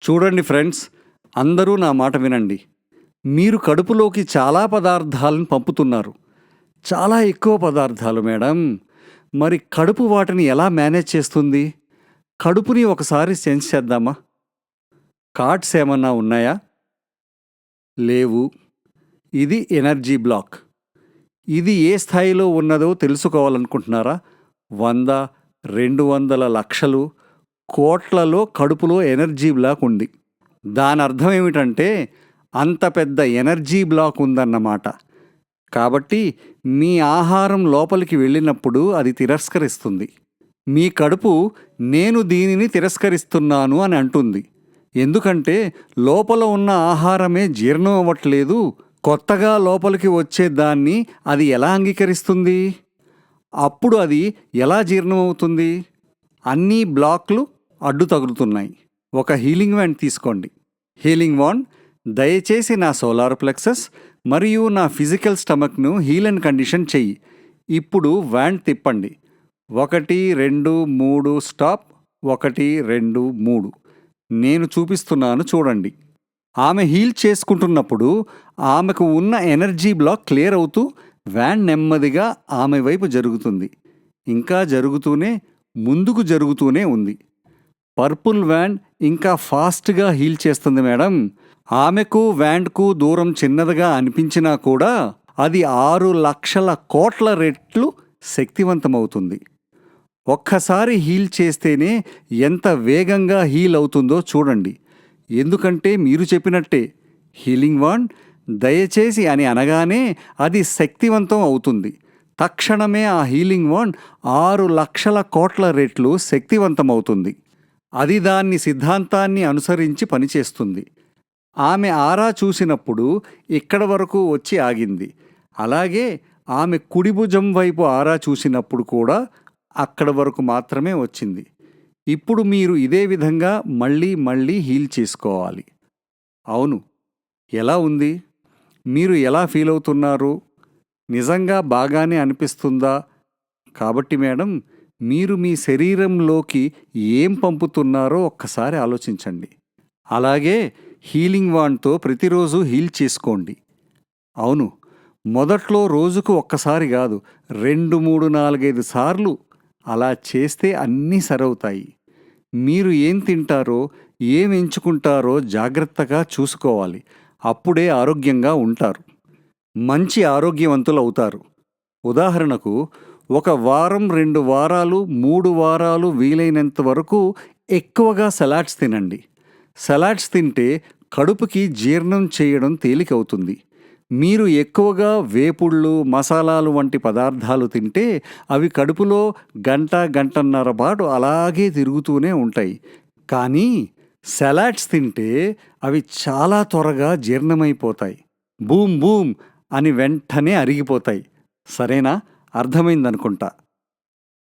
చూడండి ఫ్రెండ్స్ అందరూ నా మాట వినండి. మీరు కడుపులోకి చాలా పదార్థాలను పంపుతున్నారు. చాలా ఎక్కువ పదార్థాలు మేడం. మరి కడుపు వాటిని ఎలా మేనేజ్ చేస్తుంది? కడుపుని ఒకసారి సెన్స్ చేద్దామా? కార్డ్స్ ఏమన్నా ఉన్నాయా? లేవు. ఇది ఎనర్జీ బ్లాక్. ఇది ఏ స్థాయిలో ఉన్నదో తెలుసుకోవాలనుకుంటున్నారా? వంద రెండు వందల లక్షలు కోట్లలో కడుపులో ఎనర్జీ బ్లాక్ ఉంది. దాని అర్థం ఏమిటంటే అంత పెద్ద ఎనర్జీ బ్లాక్ ఉందన్నమాట. కాబట్టి మీ ఆహారం లోపలికి వెళ్ళినప్పుడు అది తిరస్కరిస్తుంది. మీ కడుపు నేను దీనిని తిరస్కరిస్తున్నాను అని అంటుంది. ఎందుకంటే లోపల ఉన్న ఆహారమే జీర్ణం అవ్వట్లేదు. కొత్తగా లోపలికి వచ్చే దాన్ని అది ఎలా అంగీకరిస్తుంది? అప్పుడు అది ఎలా జీర్ణమవుతుంది అన్ని బ్లాక్లు అడ్డు తగులుతున్నాయి. ఒక హీలింగ్ వ్యాండ్ తీసుకోండి. హీలింగ్ వాన్ దయచేసి నా సోలార్ ప్లెక్సస్ మరియు నా ఫిజికల్ స్టమక్ను హీల్ అండ్ కండిషన్ చెయ్యి. ఇప్పుడు వ్యాండ్ తిప్పండి. ఒకటి రెండు మూడు స్టాప్. ఒకటి రెండు మూడు. నేను చూపిస్తున్నాను చూడండి. ఆమె హీల్ చేసుకుంటున్నప్పుడు ఆమెకు ఉన్న ఎనర్జీ బ్లాక్ క్లియర్ అవుతూ వ్యాన్ నెమ్మదిగా ఆమె వైపు జరుగుతుంది. ఇంకా జరుగుతూనే ముందుకు జరుగుతూనే ఉంది. పర్పుల్ వ్యాన్ ఇంకా ఫాస్ట్గా హీల్ చేస్తుంది మేడం. ఆమెకు వ్యాండ్కు దూరం చిన్నదిగా అనిపించినా కూడా అది ఆరు లక్షల కోట్ల రెట్లు శక్తివంతమవుతుంది. ఒక్కసారి హీల్ చేస్తేనే ఎంత వేగంగా హీల్ అవుతుందో చూడండి. ఎందుకంటే మీరు చెప్పినట్టే హీలింగ్ వాన్ దయచేసి అని అనగానే అది శక్తివంతం అవుతుంది. తక్షణమే ఆ హీలింగ్ వాన్ ఆరు లక్షల కోట్ల రెట్లు శక్తివంతమవుతుంది. అది దాన్ని సిద్ధాంతాన్ని అనుసరించి పనిచేస్తుంది. ఆమె ఆరా చూసినప్పుడు ఇక్కడ వరకు వచ్చి ఆగింది. అలాగే ఆమె కుడిభుజం వైపు ఆరా చూసినప్పుడు కూడా అక్కడ వరకు మాత్రమే వచ్చింది. ఇప్పుడు మీరు ఇదే విధంగా మళ్ళీ మళ్ళీ హీల్ చేసుకోవాలి. అవును. ఎలా ఉంది? మీరు ఎలా ఫీల్ అవుతున్నారు నిజంగా బాగానే అనిపిస్తుందా? కాబట్టి మేడం మీరు మీ శరీరంలోకి ఏం పంపుతున్నారో ఒక్కసారి ఆలోచించండి. అలాగే హీలింగ్ వాన్తో ప్రతిరోజు హీల్ చేసుకోండి. అవును మొదట్లో రోజుకు ఒక్కసారి కాదు రెండు మూడు నాలుగైదు సార్లు అలా చేస్తే అన్నీ సరవుతాయి. మీరు ఏం తింటారో ఏం ఎంచుకుంటారో జాగ్రత్తగా చూసుకోవాలి. అప్పుడే ఆరోగ్యంగా ఉంటారు. మంచి ఆరోగ్యవంతులు అవుతారు ఉదాహరణకు ఒక వారం రెండు వారాలు మూడు వారాలు వీలైనంత వరకు ఎక్కువగా సలాడ్స్ తినండి. సలాడ్స్ తింటే కడుపుకి జీర్ణం చేయడం తేలికవుతుంది. మీరు ఎక్కువగా వేపుళ్ళు మసాలాలు వంటి పదార్థాలు తింటే అవి కడుపులో గంట గంటన్నర పాటు అలాగే తిరుగుతూనే ఉంటాయి. కానీ సలాడ్స్ తింటే అవి చాలా త్వరగా జీర్ణమైపోతాయి. బూమ్ బూమ్ అని వెంటనే అరిగిపోతాయి. సరేనా? అర్థమైందనుకుంటా.